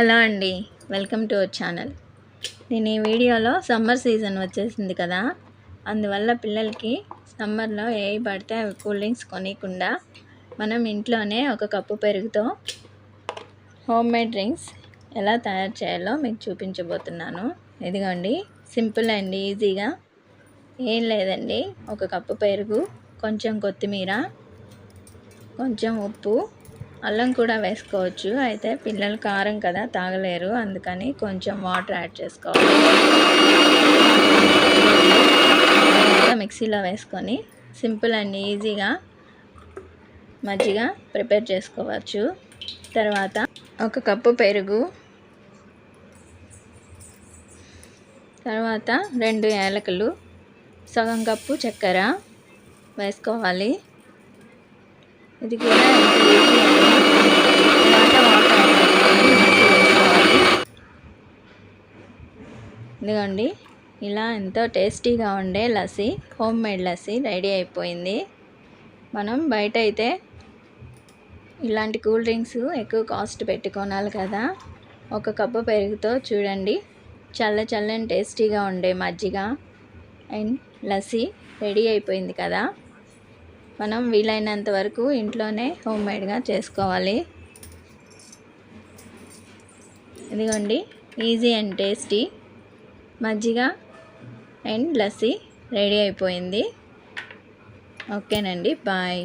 Hello అండి welcome to our channel. నేను ఈ వీడియోలో సమ్మర్ సీజన్ వచ్చేసింది కదా అందువల్ల పిల్లలకి సమ్మర్లో ఏ పడితే అవి కూల్ డ్రింక్స్ కొనియకుండా మనం ఇంట్లోనే ఒక కప్పు పెరుగుతో హోమ్ మేడ్ డ్రింక్స్ ఎలా తయారు చేయాలో మీకు చూపించబోతున్నాను. ఇదిగోండి సింపుల్ అండ్ ఈజీగా. ఏం లేదండి ఒక కప్పు పెరుగు కొంచెం కొత్తిమీర కొంచెం ఉప్పు అల్లం కూడా వేసుకోవచ్చు. అయితే పిల్లలు కారం కదా తాగలేరు. అందుకని కొంచెం వాటర్ యాడ్ చేసుకోవాలి. మిక్సీలో వేసుకొని సింపుల్ అండ్ ఈజీగా మజ్జిగ ప్రిపేర్ చేసుకోవచ్చు. తర్వాత ఒక కప్పు పెరుగు తర్వాత రెండు యాలకులు సగం కప్పు చక్కెర వేసుకోవాలి. ఇది కూడా ఎంత ఈజీ తర్వాత వాటర్ యాడ్ చేసుకొని మిక్సీ వేసుకోవాలి ఇదిగోండి ఇలా ఎంతో టేస్టీగా ఉండే lassi home made lassi ready అయిపోయింది. మనం బయట అయితే ఇలాంటి కూల్ డ్రింక్స్ ఎక్కువ కాస్ట్ పెట్టి కొనాలి కదా. ఒక కప్పు పెరుగుతో చూడండి చల్ల చల్లని టేస్టీగా ఉండే మజ్జిగ అండ్ లస్సీ రెడీ అయిపోయింది కదా. మనం వీలైనంత వరకు ఇంట్లోనే హోమ్ మేడ్గా చేసుకోవాలి. ఇదిగోండి ఈజీ అండ్ టేస్టీ. మజ్జిగ అండ్ లస్సీ రెడీ అయిపోయింది. ఓకేనండి బాయ్.